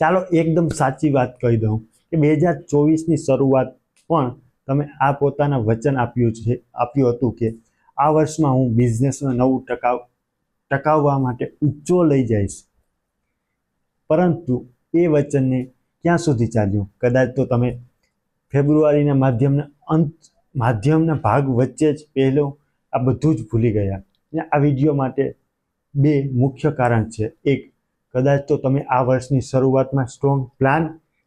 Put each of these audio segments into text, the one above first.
ચાલો એકદમ સાચી વાત કહી દઉં કે બે હજાર ચોવીસની શરૂઆત પણ તમે આ પોતાના વચન આપ્યું છે, આપ્યું હતું કે આ વર્ષમાં હું બિઝનેસને નવું ટકાવ, ટકાવવા માટે ઊંચો લઈ જઈશ. પરંતુ એ વચનને ક્યાં સુધી ચાલ્યું? કદાચ તો તમે ફેબ્રુઆરીના માધ્યમના અંત, માધ્યમના ભાગ વચ્ચે જ પહેલો આ બધું જ ભૂલી ગયા. ને આ વીડિયો માટે બે મુખ્ય કારણ છે. એક કદાચ તો તમે આ વર્ષની શરૂઆતમાં સ્ટ્રોંગ પ્લાન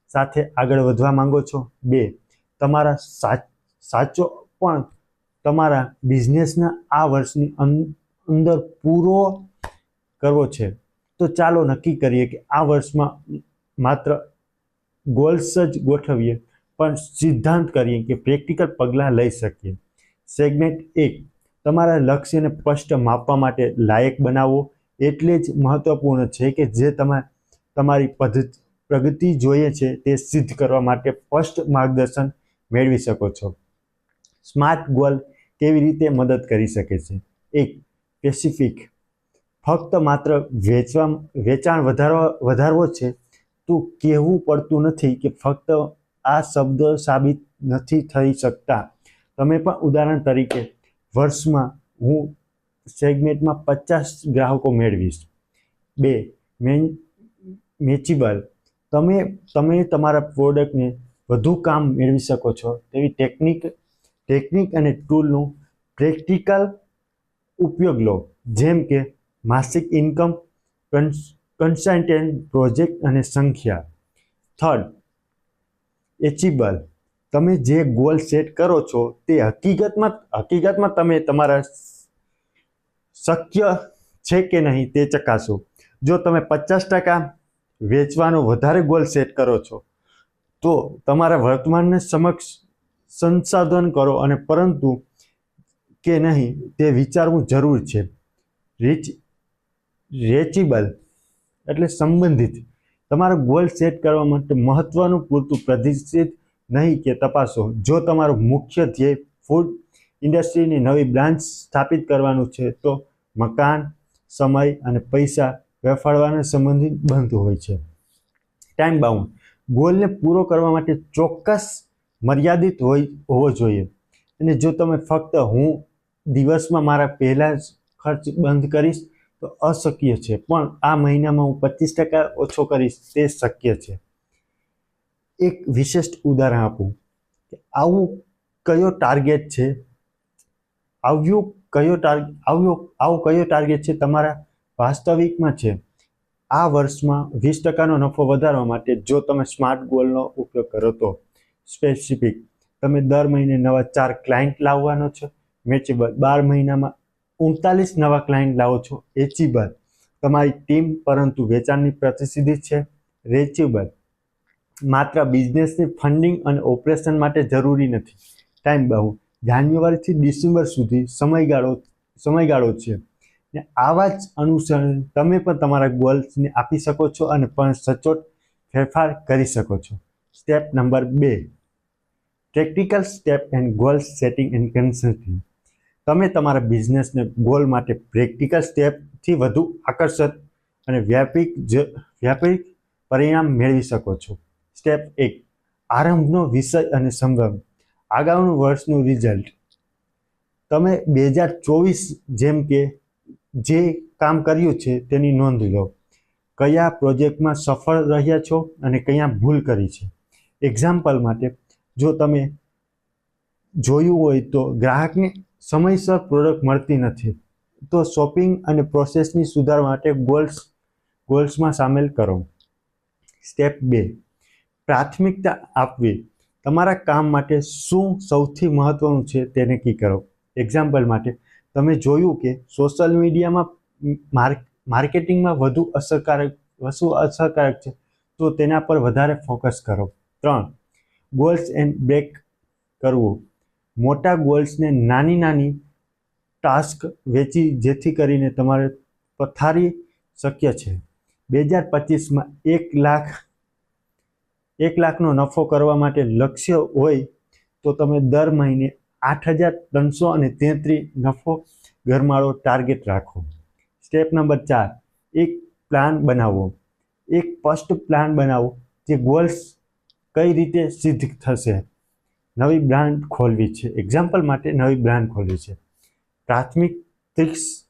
સાથે આગળ વધવા માંગો છો. બે, તમારા સાચ પણ તમારા બિઝનેસના આ વર્ષની અંદર પૂરો કરવો છે. તો ચાલો નક્કી કરીએ કે આ વર્ષમાં માત્ર ગોલ્સ જ ગોઠવીએ, પણ સિદ્ધાંત કરીએ કે પ્રેક્ટિકલ પગલાં લઈ શકીએ. સેગમેન્ટ એક, તમારા લક્ષ્યને સ્પષ્ટ માપવા માટે લાયક બનાવવો એટલે જ મહત્વપૂર્ણ છે કે જે તમે તમારી પદ્ધતિ પ્રગતિ જોઈએ છે તે સિદ્ધ કરવા માટે સ્પષ્ટ માર્ગદર્શન મેળવી શકો છો. સ્માર્ટ ગોલ કેવી રીતે મદદ કરી શકે છે? એક સ્પેસિફિક ફક્ત માત્ર વેચવા, વેચાણ વધારવા, વધારવો છે. તો કહેવું પડતું નથી કે ફક્ત આ શબ્દ સાબિત નથી થઈ શકતા. તમે પણ ઉદાહરણ તરીકે, વર્ષમાં હું સેગમેન્ટમાં પચાસ ગ્રાહકો મેળવીશ. બે, મેન, મેચિબલ. તમે તમે તમારા પ્રોડક્ટને વધુ કામ મેળવી શકો છો. તેવી ટેકનિક ટેકનિક અને ટૂલનું પ્રેક્ટિકલ ઉપયોગ લો. જેમ કે માસિક ઇન્કમ કન્સલ્ટન્ટ, પ્રોજેક્ટ અને સંખ્યા. Third, achievable. તમે જે ગોલ સેટ કરો છો તે હકીકતમાં હકીકતમાં તમે તમારા શક્ય છે કે નહીં તે ચકાસો. જો તમે પચાસ ટકા વેચવાનો વધારે ગોલ સેટ કરો છો, તો તમારા વર્તમાનને સમક્ષ સંસાધન કરો અને પરંતુ કે નહીં તે વિચારવું જરૂર છે. રીચ રેચિબલ એટલે સંબંધિત. તમારો ગોલ સેટ કરવા માટે મહત્વનું પૂરતું પ્રતિષ્ઠિત નહીં કે તપાસો. જો તમારું મુખ્ય ધ્યેય ફૂડ ઇન્ડસ્ટ્રીની નવી બ્રાન્ચ સ્થાપિત કરવાનું છે, તો મકાન, સમય અને પૈસા વેફાળવાને સંબંધિત બનતું હોય છે. ટાઈમ બાઉન્ડ ગોલને પૂરો કરવા માટે ચોક્કસ મર્યાદિત હોય, હોવો જોઈએ. અને જો તમે ફક્ત હું દિવસમાં મારા પહેલાં જ ખર્ચ બંધ કરીશ, તો અશક્ય છે. પણ આ મહિનામાં હું પચીસ ટકા ઓછો કરીશ, તે શક્ય છે. એક વિશિષ્ટ ઉદાહરણ આપું કે આવું કયો ટાર્ગેટ છે? આવ્યું કયો ટાર્ગેટ આવ્યો આવો કયો ટાર્ગેટ છે તમારા વાસ્તવિકમાં છે? આ વર્ષમાં વીસ ટકાનો નફો વધારવા માટે જો તમે સ્માર્ટ ગોલનો ઉપયોગ કરો તો સ્પેસિફિક તમે દર મહિને નવા ચાર ક્લાયન્ટ લાવવાનો છો મેચેબલ બાર મહિનામાં ઉનતાલીસ નવા ક્લાયન્ટ લાવો છો એચિબલ તમારી ટીમ પરંતુ વેચાણની પ્રતિસિદ્ધિ છે રેચેબલ માત્ર બિઝનેસની ફંડિંગ અને ઓપરેશન માટે જરૂરી નથી. ટાઈમ બહુ જાન્યુઆરીથી ડિસેમ્બર સુધી સમયગાળો સમયગાળો છે. ને આવા જ અનુસરણ તમે પણ તમારા ગોલ્સને આપી શકો છો અને પણ સચોટ ફેરફાર કરી શકો છો. સ્ટેપ નંબર બે. Practical step and goal setting and consulting તમે તમારા બિઝનેસને ગોલ માટે પ્રેક્ટિકલ સ્ટેપથી વધુ આકર્ષક અને વ્યાપક જ, વ્યાપક પરિણામ મેળવી શકો છો. સ્ટેપ એક. આરંભનો વિષય અને સંભ્રમ આગામી વર્ષનું રિઝલ્ટ તમે બે હજાર ચોવીસ જેમ કે જે કામ કર્યું છે તેની નોંધ લો. કયા પ્રોજેક્ટમાં સફળ રહ્યા છો અને કયા ભૂલ કરી છે? એક્ઝામ્પલ માટે, જો તમે જોયું હોય તો ગ્રાહકને સમયસર પ્રોડક્ટ મળતી નથી, તો શોપિંગ અને પ્રોસેસની સુધારવા માટે ગોલ્સ ગોલ્સમાં સામેલ કરો. સ્ટેપ બે, પ્રાથમિકતા આપવી. તમારા કામ માટે શું સૌથી મહત્વનું છે તે નક્કી કરો. એક્ઝામ્પલ માટે, તમે જોયું કે સોશિયલ મીડિયામાં માર્ક, માર્કેટિંગમાં વધુ અસરકારક વધુ અસરકારક છે, તો તેના પર વધારે ફોકસ કરો. ત્રણ ગોલ્સ એન્ડ બ્રેક કરવું. મોટા ગોલ્સને નાની નાની ટાસ્ક વેચી જેથી કરીને તમારે પથારી શક્ય છે. બે હજાર પચીસમાં એક લાખ એક લાખનો નફો કરવા માટે લક્ષ્ય હોય તો તમે દર મહિને આઠ હજાર ત્રણસો અને તેત્રીસ નફો ઘરમાળો ટાર્ગેટ રાખો. સ્ટેપ નંબર ચાર, એક પ્લાન બનાવો. એક સ્પષ્ટ પ્લાન બનાવો જે ગોલ્સ કઈ રીતે સિદ્ધ થશે. નવી બ્રાન્ડ ખોલવી છે. એક્ઝામ્પલ માટે નવી બ્રાન્ડ ખોલવી છે. પ્રાથમિક ત્રીસ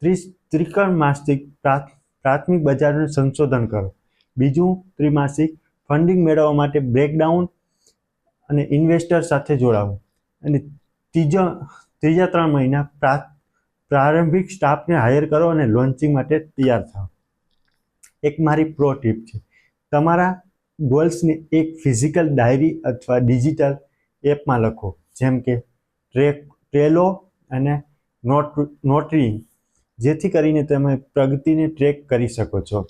ત્રીસ ત્રિકણમાસિક પ્રાથ- પ્રાથમિક બજારનું સંશોધન કરો. બીજું ત્રિમાસિક ફંડિંગ મેળવવા માટે બ્રેકડાઉન અને ઇન્વેસ્ટર સાથે જોડાવો. અને ત્રીજો, ત્રીજા ત્રણ મહિના પ્રા પ્રારંભિક સ્ટાફને હાયર કરો અને લોન્ચિંગ માટે તૈયાર થાઓ. એક મારી પ્રો ટીપ છે. તમારા ગોલ્સને એક ફિઝિકલ ડાયરી અથવા ડિજિટલ એપમાં લખો, જેમ કે ટ્રેક, ટ્રેલો અને નોટ, નોટરી, જેથી કરીને તમે પ્રગતિને ટ્રેક કરી શકો છો.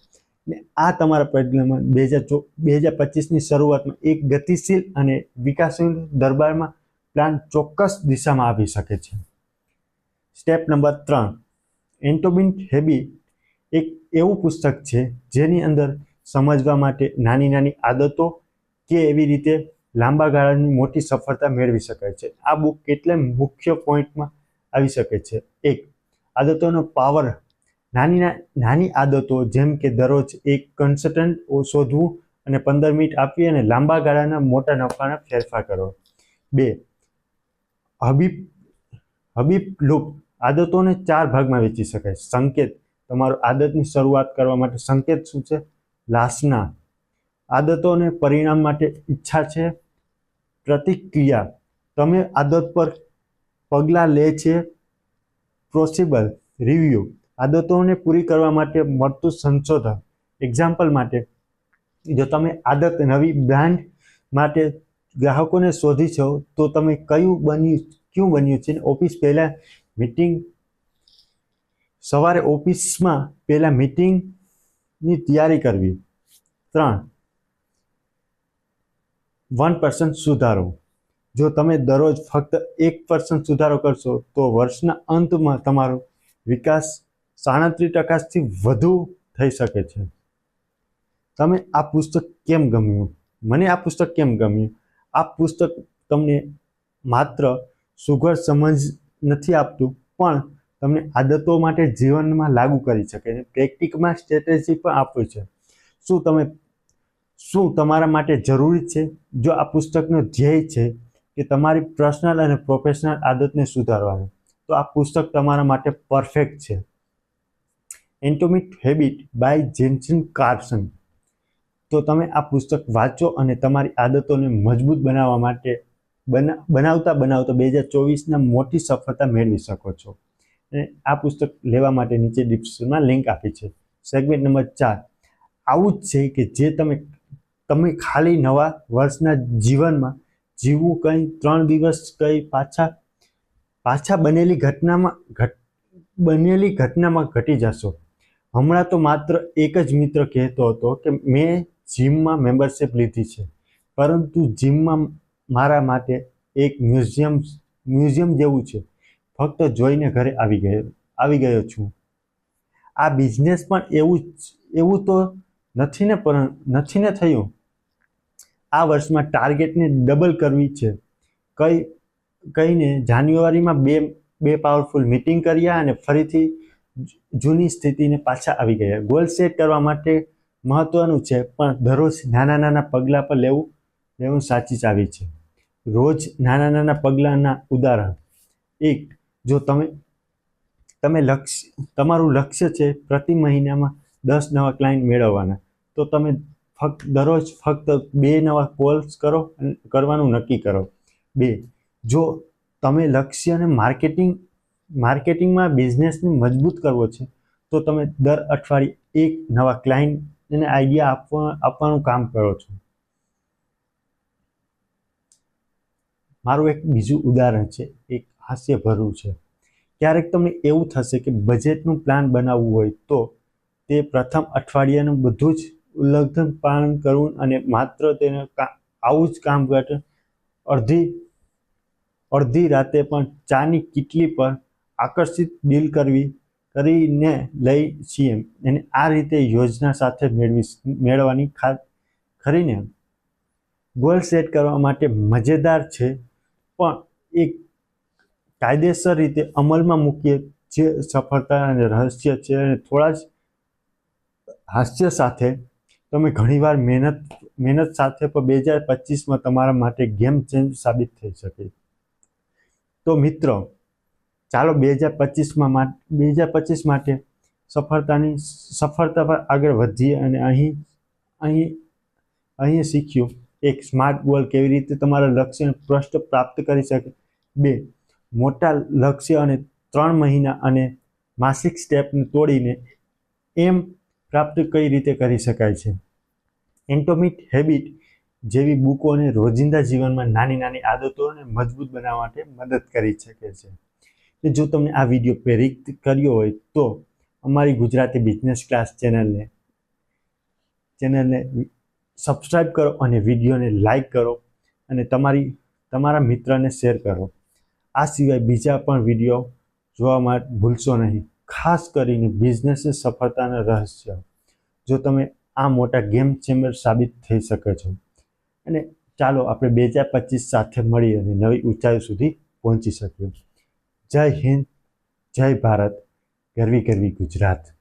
ને આ તમારા પ્રજ્ઞામાં બે હજાર ચો, બે હજાર પચીસની શરૂઆતમાં એક ગતિશીલ અને વિકાસશીલ દરબારમાં પ્લાન ચોક્કસ દિશામાં આવી શકે છે. સ્ટેપ નંબર ત્રણ. એન્ટોબિન હેબિટ એક એવું પુસ્તક છે જેની અંદર સમજવા માટે નાની નાની આદતો કે એવી રીતે લાંબા ગાળાની મોટી સફળતા મેળવી શકાય છે. આ બુક કેટલે મુખ્ય પોઈન્ટમાં આવી શકે છે? એક, આદતોનો પાવર નાની નાની આદતો જેમ કે દરરોજ એક કન્સલ્ટન્ટ શોધવું અને પંદર મિનિટ આપવી અને લાંબા ગાળાના મોટા નફાના ફેરફાર કરો. બે, હબીબ હબીબ લૂપ આદતોને ચાર ભાગમાં વેચી શકાય. સંકેત, તમારો આદતની શરૂઆત કરવા માટે સંકેત શું છે? લાસના આદતોને પરિણામ માટે ઈચ્છા છે. પ્રતિક્રિયા, તમે આદત પર પગલાં લે છે. પ્રોસિબલ રિવ્યુ આદતોને પૂરી કરવા માટે મળતું સંશોધન. એક્ઝામ્પલ માટે, જો તમે આદત નવી બ્રાન્ડ માટે ગ્રાહકોને શોધી છો, તો તમે કયું બન્યું, ક્યું બન્યું છે? ઓફિસ પહેલાં મીટિંગ, સવારે ઓફિસમાં પહેલાં મીટિંગની તૈયારી કરવી. ત્રણ, વન પર્સન્ટ સુધારો. જો તમે દરરોજ ફક્ત એક પર્સન્ટ સુધારો કરશો, તો વર્ષના અંતમાં તમારો વિકાસ સાડત્રીસ ટકાથી વધુ થઈ શકે છે. તમે આ પુસ્તક કેમ ગમ્યું? મને આ પુસ્તક કેમ ગમ્યું? આ પુસ્તક તમને માત્ર સુગર સમજ નથી આપતું, પણ તમને આદતો માટે જીવનમાં લાગુ કરી શકે છે. પ્રેક્ટિકમાં સ્ટ્રેટેજી પણ આપે છે. શું તમે, શું તમારા માટે જરૂરી છે? જો આ પુસ્તકનો ધ્યેય છે કે તમારી પર્સનલ અને પ્રોફેશનલ આદતને સુધારવાનું, તો આ પુસ્તક તમારા માટે પરફેક્ટ છે. એન્ટોમિક હેબિટ બાય જેન્સન કાર્સન તો તમે આ પુસ્તક વાંચો અને તમારી આદતોને મજબૂત બનાવવા માટે બના, બનાવતા બનાવતા બે હજાર ચોવીસના મોટી સફળતા મેળવી શકો છો. અને આ પુસ્તક લેવા માટે નીચે ડિસ્ક્રિપ્શનમાં લિંક આપી છે. સેગમેન્ટ નંબર ચાર. આવું જ છે કે જે તમે તમે ખાલી નવા વર્ષના જીવનમાં જીવવું કંઈ ત્રણ દિવસ કંઈ પાછા પાછા બનેલી ઘટનામાં ઘટ, બનેલી ઘટનામાં ઘટી જશો. હમણાં તો માત્ર એક જ મિત્ર કહેતો હતો કે મેં જીમમાં મેમ્બરશિપ લીધી છે. પરંતુ જીમમાં મારા માટે એક મ્યુઝિયમ મ્યુઝિયમ જેવું છે. ફક્ત જોઈને ઘરે આવી ગયો આવી ગયો છું. આ બિઝનેસ પણ એવું એવું તો નથી ને પણ, નથી ને થયું. આ વર્ષમાં ટાર્ગેટને ડબલ કરવી છે. કઈ, કહીને જાન્યુઆરીમાં બે બે પાવરફુલ મિટિંગ કર્યા અને ફરીથી જૂની સ્થિતિને પાછા આવી ગયા. ગોલ સેટ કરવા માટે મહત્વનું છે, પણ દરરોજ નાના નાના પગલાં પર લેવું લેવું સાચી ચાવી છે. રોજ નાના નાના પગલાંના ઉદાહરણ. એક, જો તમે તમે લક્ષ્ય તમારું લક્ષ્ય છે પ્રતિ મહિનામાં દસ નવા ક્લાયન્ટ મેળવવાના, તો તમે ફક્ત, દરરોજ ફક્ત બે નવા કોલ્સ કરો અને કરવાનું નક્કી કરો. બે, જો તમે લક્ષ્યને માર્કેટિંગ માર્કેટિંગમાં બિઝનેસને મજબૂત કરવો છે, તો તમે દર અઠવાડિયે એક નવા ક્લાયન્ટને આઈડિયા આપવા, આપવાનું કામ કરો છો. મારું એક બીજું ઉદાહરણ છે, એક હાસ્યભર્યું છે. ક્યારેક તમને એવું થશે કે બજેટનું પ્લાન બનાવવું હોય તો તે પ્રથમ અઠવાડિયાનું બધું જ ઉલ્લંઘન પાલન કરવું અને માત્ર તેને આવું જ કામ કરે અડધી અડધી રાતે પણ ચાની કીટલી પર આકર્ષિત ડીલ કરવી, કરીને લઈ છીએ અને આ રીતે યોજના સાથે મેળવી મેળવવાની ખા, ખરીને ગોલ સેટ કરવા માટે મજેદાર છે. પણ એક કાયદેસર રીતે અમલમાં મૂકીએ જે સફળતા અને રહસ્ય છે અને થોડા જ હાસ્ય સાથે. તમે ઘણીવાર મહેનત મહેનત સાથે પણ બે હજાર પચીસમાં તમારા માટે ગેમ ચેન્જ સાબિત થઈ શકે. તો મિત્રો ચાલો બે હજાર પચીસમાં બે હજાર પચીસ માટે સફળતાની સફળતા પર આગળ વધીએ અને અહીં અહીં અહીં શીખ્યું. એક સ્માર્ટ ગોલ કેવી રીતે તમારા લક્ષ્યને સ્પષ્ટ પ્રાપ્ત કરી શકે? બે, મોટા લક્ષ્ય અને ત્રણ મહિના અને માસિક સ્ટેપને તોડીને એમ પ્રાપ્ત કઈ રીતે કરી શકાય છે? એન્ટોમિક હેબિટ જેવી બુકોને રોજિંદા જીવનમાં નાની નાની આદતોને મજબૂત બનાવવા માટે મદદ કરી શકે છે. તો જો તમને આ વીડિયો પ્રેરિત કર્યો હોય તો અમારી ગુજરાતી બિઝનેસ ક્લાસ ચેનલને ચેનલને સબસ્ક્રાઈબ કરો અને વિડીયોને લાઈક કરો અને તમારી, તમારા મિત્રને શેર કરો. આ સિવાય બીજા પણ વીડિયો જોવા માટે ભૂલશો નહીં. ખાસ કરીને બિઝનેસ સફળતાના રહસ્ય. જો તમે આ મોટા ગેમ ચેમ્બર સાબિત થઈ શકે છો. અને ચાલો આપણે બે હજાર પચીસ સાથે મળી અને નવી ઊંચાઈ સુધી પહોંચી શકીએ. જય હિન્દ જય ભારત ગરવી ગરવી ગુજરાત.